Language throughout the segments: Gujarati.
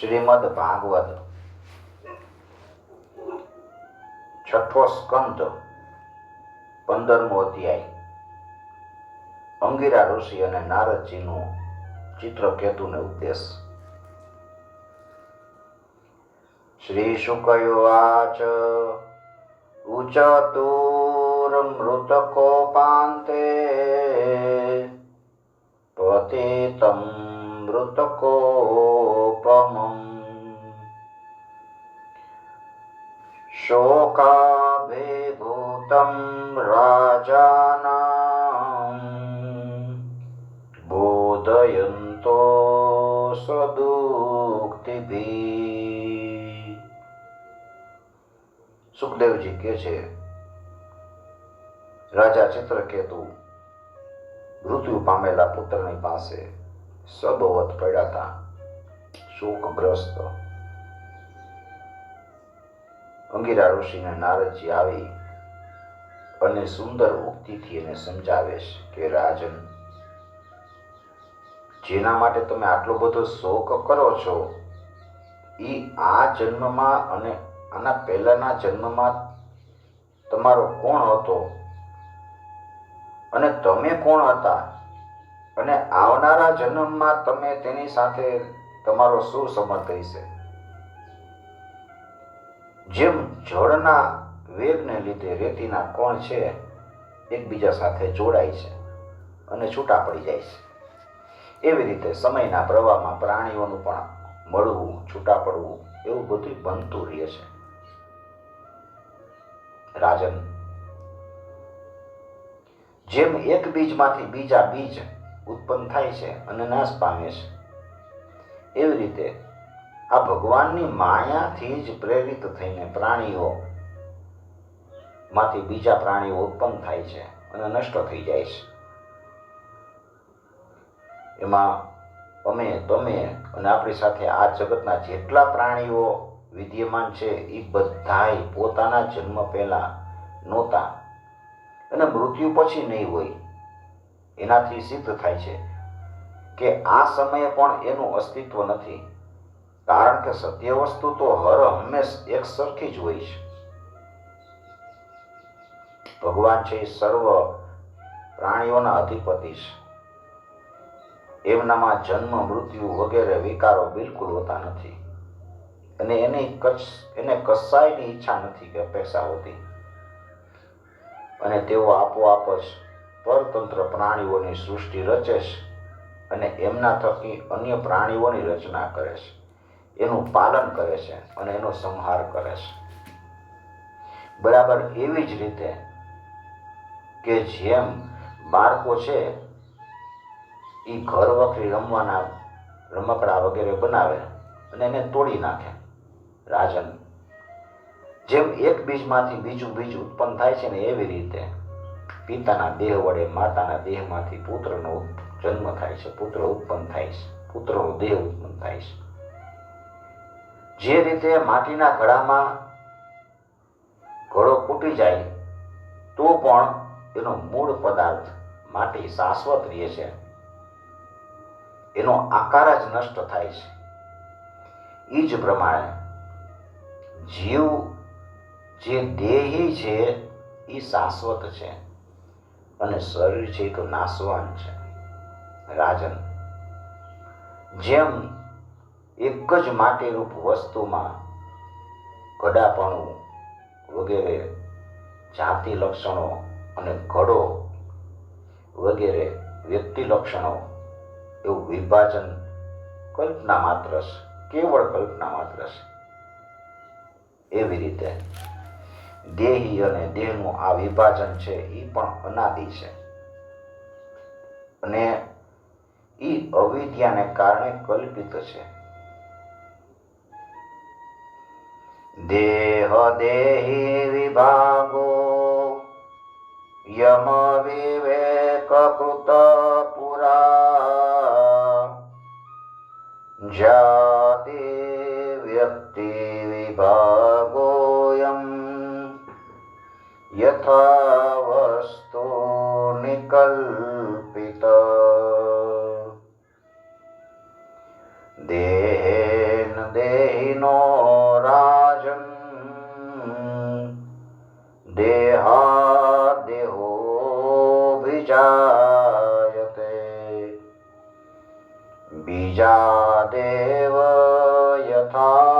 શ્રીમદ ભાગવત. છઠ્ઠો સ્કંદ, પંદરમો અધ્યાય. અંગીરા ઋષિ અને નારદજીનું ચિત્રકેતુને ઉપદેશ શ્રી શુકયુવાચ ઉચતુર્મૃતકોપાન્તે પતિतं মৃতকোপমম শোকাভিভূতম রাজানাম বোধয়ন্ত સદુક્તિભી સુખદેવજી કે છે રાજા ચિત્રકેતુ મૃત્યુ પામેલા પુત્રની પાસે સબોવત પડ્યા હતા શોકગ્રસ્ત અંગીરા ઋષિને નારદજી આવી અને સુંદર ઉક્તિથી એને સમજાવે છે કે, રાજન, જેના માટે તમે આટલો બધો શોક કરો છો એ આ જન્મમાં અને આના પહેલાના જન્મમાં તમારો કોણ હતો? અને તમે કોણ હતા? અને આવનારા જન્મમાં તમે તેની સાથે તમારો શું સંબંધ હશે જેમ જળના વેગને લીધે રેતીના કોણ છે, એકબીજા સાથે જોડાય છે અને છૂટા પડી જાય છે. એવી રીતે સમયના પ્રવાહમાં પ્રાણીઓનું પણ મળવું, છૂટા પડવું એવું બધું બનતું રહે છે. રાજન, જેમ એક બીજમાંથી બીજા બીજ ઉત્પન્ન થાય છે અને નાશ પામે છે. એવી રીતે આ ભગવાનની માયાથી જ પ્રેરિત થઈને પ્રાણીઓ માંથી બીજા પ્રાણીઓ ઉત્પન્ન થાય છે અને નષ્ટ થઈ જાય છે. એમાં અમે, તમે અને આપણી સાથે આ જગતના જેટલા પ્રાણીઓ વિદ્યમાન છે એ બધાય પોતાના જન્મ પહેલા નહોતા અને મૃત્યુ પછી નહીં હોય. એનાથી સિદ્ધ થાય છે કે આ સમયે પણ એનું અસ્તિત્વ નથી. કારણ કે સત્ય વસ્તુ તો હર હંમેશ એક સરખી જ હોય છે. ભગવાન છે સર્વ પ્રાણીઓના અધિપતિ છે. એમનામાં જન્મ, મૃત્યુ વગેરે વિકારો બિલકુલ હોતા નથી. અને એની કચ્છ, એને કસાયની ઈચ્છા નથી કે અપેક્ષા હોતી. અને તેઓ આપોઆપ જ પરતંત્ર પ્રાણીઓની સૃષ્ટિ રચે છે અને એમના થકી અન્ય પ્રાણીઓની રચના કરે છે. એનું પાલન કરે છે અને એનો સંહાર કરે છે. બરાબર એવી જ રીતે કે જેમ બાળકો છે એ ઘર વખરી રમવાના રમકડા વગેરે બનાવે અને એને તોડી નાખે રાજન. જેમ એક બીજમાંથી બીજું બીજ ઉત્પન્ન થાય છે ને એવી રીતે પિતાના દેહ વડે માતાના દેહમાંથી પુત્રનો જન્મ થાય છે, પુત્ર ઉત્પન્ન થાય છે, પુત્રનો દેહ ઉત્પન્ન થાય છે. જે રીતે માટીના ઘડામાં ઘડો ફૂટી જાય, તો પણ એનો મૂળ પદાર્થ માટી શાશ્વત રહે છે. એનો આકાર જ નષ્ટ થાય છે. એ જ પ્રમાણે જીવ જે દેહી છે એ શાશ્વત છે. અને શરીર છે તો નાશવાન છે. રાજન, જેમ એક જ માટેરૂપ વસ્તુમાં કડાપણું વગેરે જાતિ લક્ષણો અને ઘડો વગેરે વ્યક્તિ લક્ષણો એવું વિભાજન કલ્પના માત્ર છે, કેવળ કલ્પના માત્ર છે. એવી રીતે દેહી અને દેહનું આ વિભાજન છે એ પણ અનાદિ છે. અને એ અવિદ્યાને કારણે કલ્પિત છે. દેહ દેહી વિભાગો યમ વિવેક કૃત પુરા જાતિ વ્યક્તિ વિભાગોયમ યથા વસ્તુ નિકલ્પિત દેહેન દેહિનો રાજન દેહા દેહો વિજાયતે બીજા દેવ યથા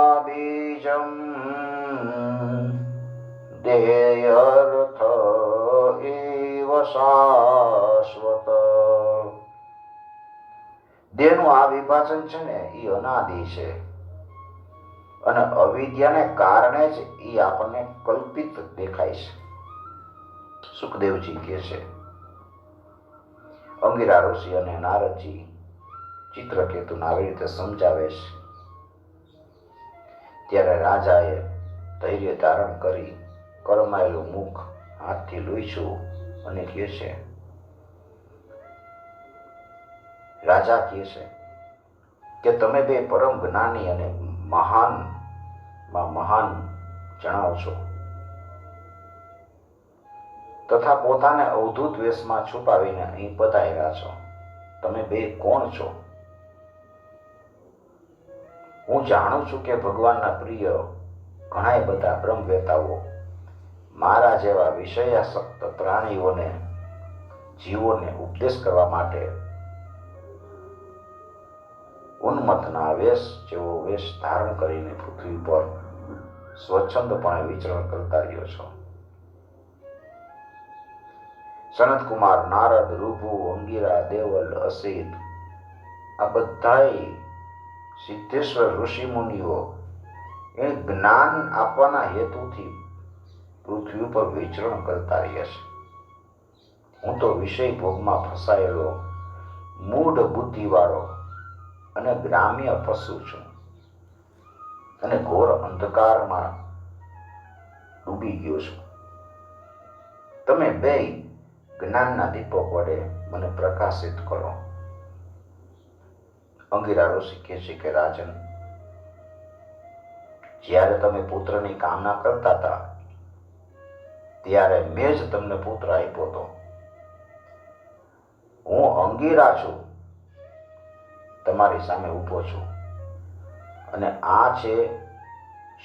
શાશ્વત. દેહનું આ વિભાજન છે ને એ અનાદિ છે. અને અવિદ્યાને કારણે જ એ આપણને કલ્પિત દેખાય છે. સુખદેવજી કહે છે, અંગીરા ઋષિ અને નારદજી ચિત્રકેતુને આવી રીતે સમજાવે છે. ત્યારે રાજાએ ધૈર્ય ધારણ કરી કરમાયેલું મુખ હાથથી લૂછ્યું. અને કહે છે, રાજા કહે છે કે તમે બે પરમ જ્ઞાની અને મહાનમાં મહાન જણાવ છો. તથા પોતાને અવધૂત વેશમાં છુપાવીને અહીં પતાવ્યા છો. તમે બે કોણ છો? હું જાણું છું કે ભગવાનના પ્રિય ઘણાય બધા બ્રહ્મવેતાઓ મારા જેવા વિષયાસક્ત પ્રાણીઓને, જીવોને ઉપદેશ કરવા માટે ઉન્મથના વેશ જેવો વેશ ધારણ કરીને પૃથ્વી પર સ્વચ્છંદપણે વિચરણ કરતા રહ્યો છો. સનત કુમાર નારદ, રૂભુ, અંગીરા, દેવલ, અસિત, આ બધાય સિદ્ધેશ્વર ઋષિ મુનિઓ એ જ્ઞાન આપવાના હેતુથી પૃથ્વી ઉપર વિચરણ કરતા રહ્યા છે. હું તો વિષય ભોગમાં ફસાયેલો, મૂઢ બુદ્ધિવાળો અને ગ્રામ્ય પશુ છું. અને ઘોર અંધકારમાં ડૂબી ગયો છું. તમે બે જ્ઞાનના દીપક વડે મને પ્રકાશિત કરો. અંગીરા ઋષિ કહે છે કે રાજન, જ્યારે તમે પુત્રની કામના કરતા હતા ત્યારે મેં જ તમને પુત્ર આપ્યો હતો. હું અંગીરા છું. તમારી સામે ઊભો છું. અને આ છે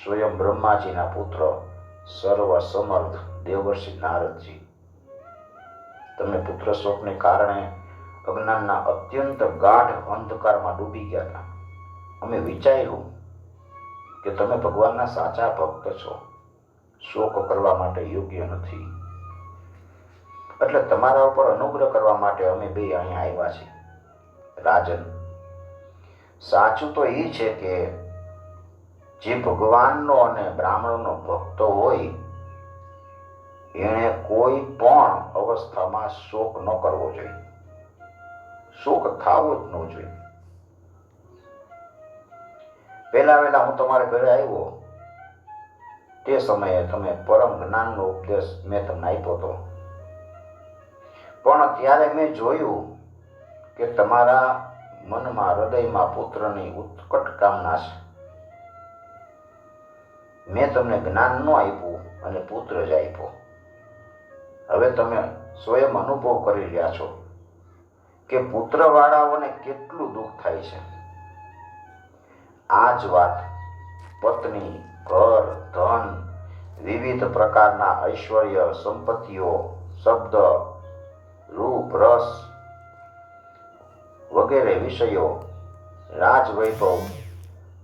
સ્વયં બ્રહ્માજીના પુત્ર સર્વ સમર્થ દેવર્ષિ નારદજી. તમે પુત્ર શોકને કારણે અજ્ઞાનના અત્યંત ગાઢ અંધકારમાં ડૂબી ગયા હતા. અમે વિચાર્યું કે તમે ભગવાનના સાચા ભક્ત છો. શોક કરવા માટે યોગ્ય નથી. એટલે તમારા ઉપર અનુગ્રહ કરવા માટે અમે બે અહીંયા આવ્યા છીએ. રાજન, સાચું તો એ છે કે જે ભગવાનનો અને બ્રાહ્મણનો ભક્તો હોય, એણે કોઈ પણ અવસ્થામાં શોક ન કરવો જોઈએ. શોક થવો જ ન જોઈએ. પહેલા વહેલા હું તમારા ઘરે આવ્યો. તે સમયે તમે પરમ જ્ઞાનનો ઉપદેશ મેં તમને આપ્યો હતો. પણ ત્યારે મેં જોયું કે તમારા મનમાં હૃદયમાં પુત્રની ઉત્કટ કામના છે. મેં તમને જ્ઞાન ન આપ્યું અને પુત્ર જ આપ્યો. હવે તમે સ્વયં અનુભવ કરી રહ્યા છો કે પુત્રવાળાઓને કેટલું દુઃખ થાય છે. આ જ વાત પત્ની ઘર, ધન, વિવિધ પ્રકારના ઐશ્વર્ય, સંપત્તિઓ, શબ્દ, રૂપ, રસ વગેરે વિષયો, રાજવૈભવ,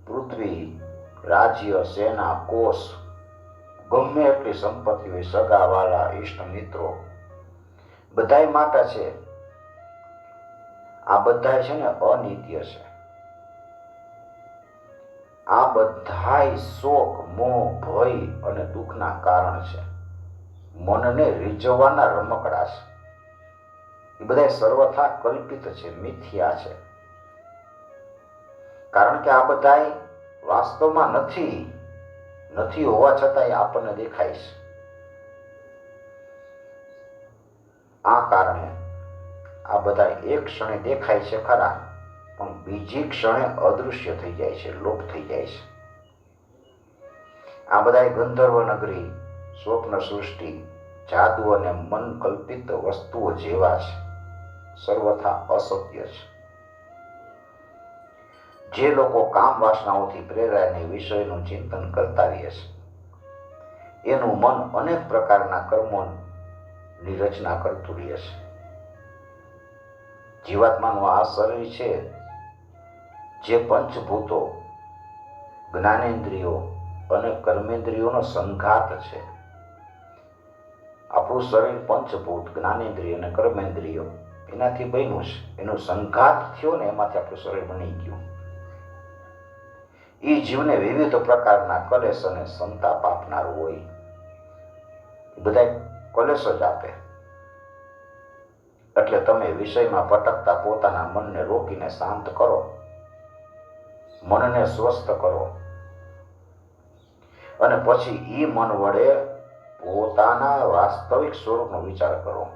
પૃથ્વી, રાજ્ય, સેના, કોષ, ગમે એટલી સંપત્તિ હોય સગાવાલા ઈષ્ટ, મિત્રો. બધાય માટે છે. આ બધા છે ને અનિત્ય છે. આ બધાય શોક, મોહ, ભય અને દુઃખના કારણ છે. મનને રીઝવવાના રમકડા છે. એ બધા સર્વથા કલ્પિત છે, મિથ્યા છે. કારણ કે આ બધાય વાસ્તવમાં નથી નથી હોવા છતાંય આપણને દેખાય છે. આ કારણે આ બધા એક ક્ષણે દેખાય છે ખરા. પણ બીજી ક્ષણે અદૃશ્ય થઈ જાય છે, લોપ થઈ જાય છે. આ બધા ગંધર્વ નગરી, સ્વપ્ન સૃષ્ટિ, જાદુ અને મન કલ્પિત વસ્તુઓ જેવા છે. સર્વથા અસત્ય છે. જે લોકો કામ વાસનાઓથી પ્રેરાઈને વિષયનું ચિંતન કરતા રહે છે, એનું મન અનેક પ્રકારના કર્મોની રચના કરતું રહે છે. જીવાત્માનું આ શરીર છે જે પંચભૂતો જ્ઞાનેન્દ્રિયો અને કર્મેન્દ્રિયોનો સંઘાત છે. આપણું શરીર પંચભૂત, જ્ઞાનેન્દ્રિય અને કર્મેન્દ્રિયો એનાથી બન્યું છે. એનો સંઘાત થયો ને એમાંથી આપણું શરીર બની ગયું. એ જીવને વિવિધ પ્રકારના કલેશ અને સંતાપ આપનાર હોય. બધા કલેશ જ આપે. એટલે તમે વિષયમાં ભટકતા પોતાના મનને રોકીને શાંત કરો. મનને સ્વસ્થ કરો. અને પછી એ મન વડે પોતાના વાસ્તવિક સ્વરૂપનો વિચાર કરો.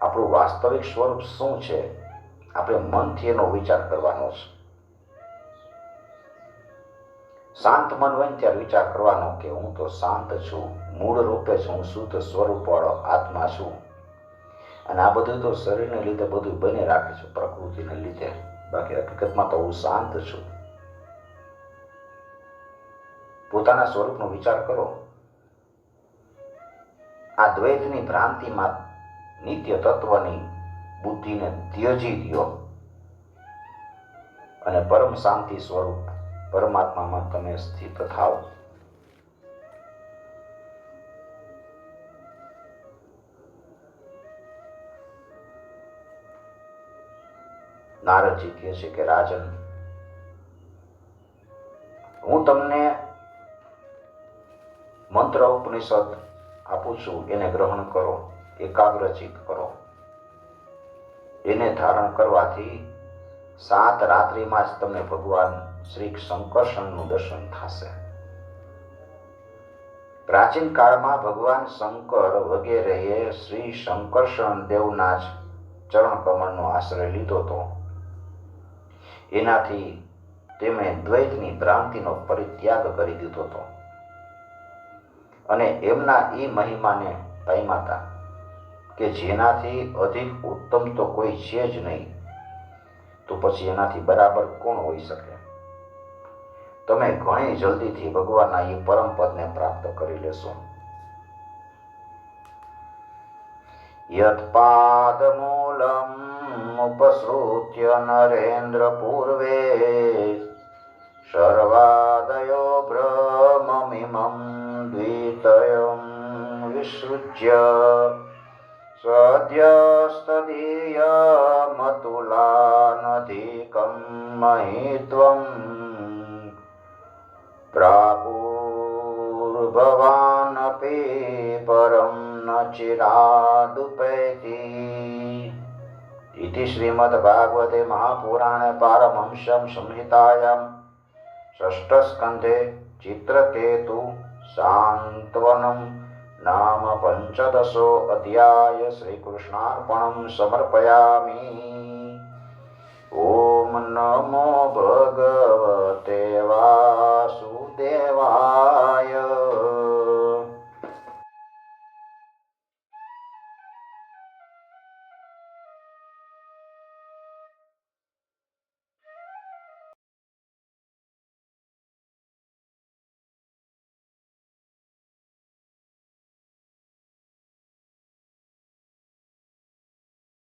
આપણું વાસ્તવિક સ્વરૂપ શું છે? આપણે મનથી એનો વિચાર કરવાનો છે. શાંત મન હોય ત્યારે વિચાર કરવાનો કે હું તો શાંત છું. મૂળ રૂપે છું શુદ્ધ સ્વરૂપ વાળો આત્મા છું. અને આ બધું તો શરીરને લીધે બધું બની રાખે છે, પ્રકૃતિને લીધે. બાકી હકીકતમાં તો હું શાંત છું. પોતાના સ્વરૂપનો વિચાર કરો. આ દ્વૈતની ભ્રાંતિમાં નિત્ય તત્વની બુદ્ધિને ત્યજી દો. અને પરમ શાંતિ સ્વરૂપ પરમાત્મામાં તમે સ્થિત થાઓ. નારદજી કહે છે કે, રાજન, હું તમને મંત્ર ઉપનિષદ આપું છું, એને ગ્રહણ કરો એકાગ્રચિત કરો. એને ધારણ કરવાથી સાત રાત્રિમાં જ તમને ભગવાન શ્રી શંકર્ષણનું દર્શન થશે. પ્રાચીન કાળમાં ભગવાન શંકર વગેરેએ શ્રી શંકર્ષણ દેવના જ ચરણ કમળનો આશ્રય લીધો હતો. એનાથી તેમણે દ્વૈતની ભ્રાંતિનો પરિત્યાગ કરી દીધો હતો. અને એમના એ મહિમાને પામ્યા કે જેનાથી અધિક ઉત્તમ તો કોઈ છે જ નહીં, તો પછી એનાથી બરાબર કોણ હોઈ શકે? તમે ઘણી જલ્દીથી ભગવાનના એ પરમ પ્રાપ્ત કરી લેશો. यत्पादमूलमुपसृत्य नरेन्द्रपूर्वे शर्वादयो भ्रममिमं द्वितयं विसृज्य स्वद्यस्तदीयमतुलानधिकं महि त्वं प्रापूर्भवानपि परम् चिरादुपैति इति श्रीमद्भागवते महापुराणे पारमंशं संहितायां षष्ठस्कन्धे चित्रकेतु सान्त्वनं नाम पञ्चदशोऽध्याय श्रीकृष्णार्पणं समर्पयामि ॐ नमो भग